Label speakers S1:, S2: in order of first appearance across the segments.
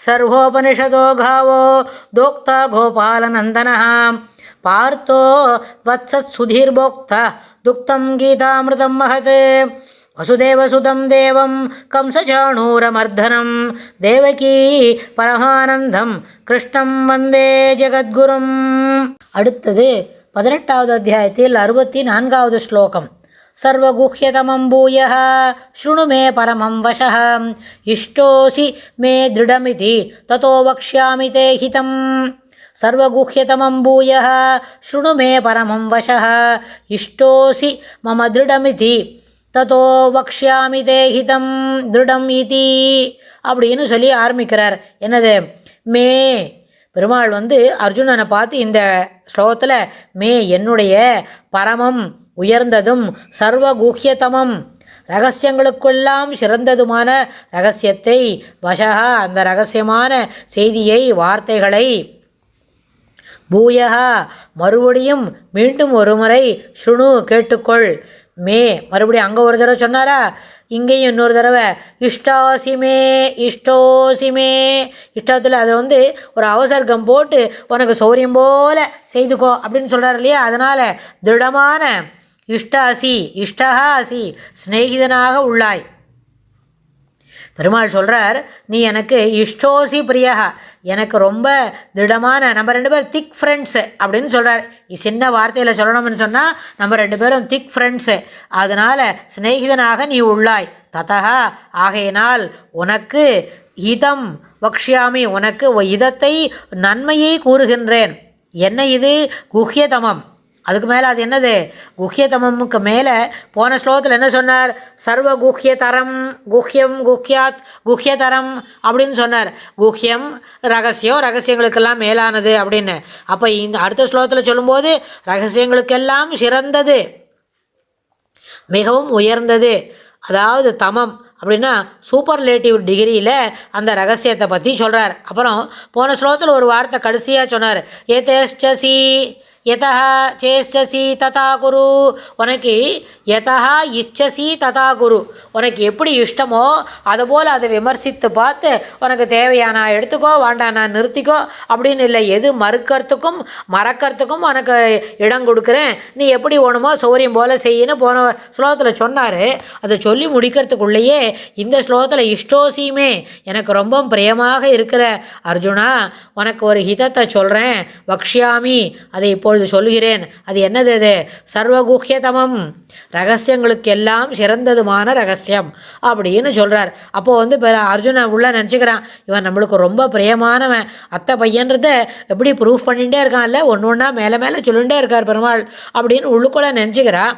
S1: ಸರ್ವೋಪನಿಷದೋ ಘಾವೋ ದೋಕ್ತ ಗೋಪಾಲನಂದನ ಪಾರ್ಥೋ ವತ್ಸತ್ ಸುಧೀರ್ಭೋಕ್ತ ದುಕ್ತಂ ಗೀತಾಮೃತಂ ಮಹತ್ ವಸುದೇವಸುತಂ ದೇವಂ ಕಂಸಚಾಣೂರಮರ್ಧನಂ தேவகீ பரமானந்தம் கிருஷ்ணம் வந்தே ஜெகத்குரும் அடுத்தது பதினெட்டாவது அத்தியாயத்தில் அறுபத்தி நான்காவது ஸ்லோகம் सर्वगुह्यतमं भूयः शृणु मे परमं वशः इष्टोऽसि मे दृढमिति ततो वक्ष्यामि ते हितं सर्वगुह्यतमं भूयः शृणु मे परमं वशः इष्टोऽसि मम दृढमिति ததோ வக்ஷாமி தேஹிதம் திருடம் இதி அப்படின்னு சொல்லி ஆரம்பிக்கிறார் என்னது மே பெருமாள் வந்து அர்ஜுனனை பார்த்து இந்த ஸ்லோகத்தில் மே என்னுடைய பரமம் உயர்ந்ததும் சர்வ குஹ்யதமம் ரகசியங்களுக்கெல்லாம் சிறந்ததுமான ரகசியத்தை வசகா அந்த ரகசியமான செய்தியை வார்த்தைகளை பூயகா மறுபடியும் மீண்டும் ஒரு முறை ஸ்ருணு கேட்டுக்கொள். மே மறுபடியும் அங்கே ஒரு தடவை சொன்னாரா? இங்கேயும் இன்னொரு தடவை இஷ்டாசிமே இஷ்டோசிமே இஷ்டத்தில் அதை வந்து ஒரு அவசர்க்கம் போட்டு உனக்கு சௌரியம் போல செய்துக்கோ அப்படின்னு சொல்கிறார் இல்லையா? அதனால் திருடமான இஷ்டாசி இஷ்டஹா அசி சிநேகிதனாக உள்ளாய். பெருமாள் சொல்கிறார் நீ எனக்கு இஷ்டோசி பிரியா எனக்கு ரொம்ப திடமான நம்ம ரெண்டு பேரும் திக் ஃப்ரெண்ட்ஸு அப்படின்னு சொல்கிறார் சின்ன வார்த்தையில் சொல்லணும்னு சொன்னால் நம்ம ரெண்டு பேரும் திக் ஃப்ரெண்ட்ஸு அதனால் சிநேகிதனாக நீ உள்ளாய். ததா ஆகையினால் உனக்கு இதம் வக்ஷியாமி உனக்கு இதத்தை நன்மையை கூறுகின்றேன். என்ன இது? குஹ்யதமம். அதுக்கு மேலே அது என்னது? குஹ்யதமமுக்கு மேலே போன ஸ்லோகத்தில் என்ன சொன்னார்? சர்வ குஹ்யதரம் குஹ்யம் குஹ்யாத் குஹ்யதரம் அப்படின்னு சொன்னார். குஹ்யம் ரகசியம் ரகசியங்களுக்கெல்லாம் மேலானது அப்படின்னு. அப்போ இந்த அடுத்த ஸ்லோகத்தில் சொல்லும்போது ரகசியங்களுக்கெல்லாம் சிறந்தது. மிகவும் உயர்ந்தது. அதாவது தமம் அப்படின்னா சூப்பர்லேட்டிவ் டிகிரியில் அந்த ரகசியத்தை பற்றி சொல்கிறார் அப்புறம் போன ஸ்லோகத்தில் ஒரு வார்த்தை கடைசியாக சொன்னார். ஏதேஷ்டசி எதா சேஷசி ததா குரு உனக்கு எதா இச்சசி ததா குரு உனக்கு எப்படி இஷ்டமோ அதுபோல் அதை விமர்சித்து பார்த்து உனக்கு தேவையானா எடுத்துக்கோ வேண்டானா நிறுத்திக்கோ அப்படின்னு இல்லை. எது மறுக்கிறதுக்கும் மறக்கிறதுக்கும் உனக்கு இடம் கொடுக்குறேன். நீ எப்படி ஒன்றுமோ சௌரியம் போல் செய்யின்னு போன ஸ்லோகத்தில் சொன்னார். அதை சொல்லி முடிக்கிறதுக்குள்ளேயே இந்த ஸ்லோகத்தில் இஷ்டோசியுமே எனக்கு ரொம்ப பிரியமாக இருக்கிற அர்ஜுனா உனக்கு ஒரு ஹிதத்தை சொல்கிறேன் வக்ஷியாமி அதை இப்போ இப்பொழுது சொல்கிறேன் அது என்னது அது சர்வகுஹ்யதமம். ரகசியங்களுக்கெல்லாம் சிறந்ததுமான ரகசியம். அப்படின்னு சொல்கிறார் அப்போது வந்து இப்போ அர்ஜுனன் உள்ளே நினச்சிக்கிறான் இவன் நம்மளுக்கு ரொம்ப பிரியமானவன். அத்தை பையன்றத எப்படி ப்ரூஃப் பண்ணிகிட்டே இருக்கான்ல ஒன்று ஒன்றா மேலே மேலே சொல்லிகிட்டே இருக்கார் பெருமாள் அப்படின்னு உள்ளுக்குள்ளே நினச்சிக்கிறான்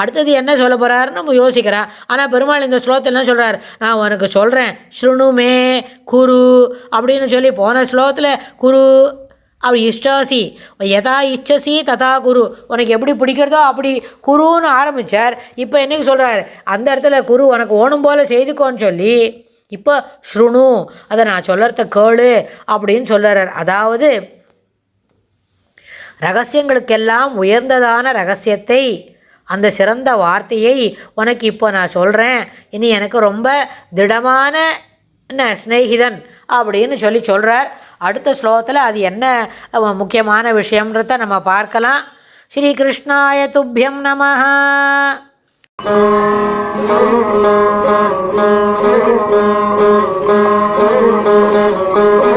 S1: அடுத்தது என்ன சொல்ல போகிறாருன்னு நம்ம யோசிக்கிறா. ஆனால் பெருமாள் இந்த ஸ்லோகத்தில் என்ன சொல்கிறார் நான் உனக்கு சொல்கிறேன் ஸ்ருணுமே குரு அப்படின்னு சொல்லி போன ஸ்லோகத்தில் குரு அப்படி இஷ்டாசி. எதா இச்சசி ததா குரு. உனக்கு எப்படி பிடிக்கிறதோ அப்படி குருன்னு ஆரம்பித்தார் இப்போ என்னைக்கு சொல்கிறார் அந்த இடத்துல குரு உனக்கு ஓணும் போல் செய்துக்கோன்னு சொல்லி இப்போ ஸ்ருணு அதை நான் சொல்லறத கேளு அப்படின்னு சொல்லுறார் அதாவது ரகசியங்களுக்கெல்லாம் உயர்ந்ததான ரகசியத்தை அந்த சிறந்த வார்த்தையை உனக்கு இப்போ நான் சொல்கிறேன் இனி எனக்கு ரொம்ப திடமான என்ன ஸ்நேகிதன் அப்படின்னு சொல்லி சொல்கிறார் அடுத்த ஸ்லோகத்தில் அது என்ன முக்கியமான விஷயம்ன்றத நம்ம பார்க்கலாம் ஸ்ரீ கிருஷ்ணாய துப்பியம் நம
S2: Thank you.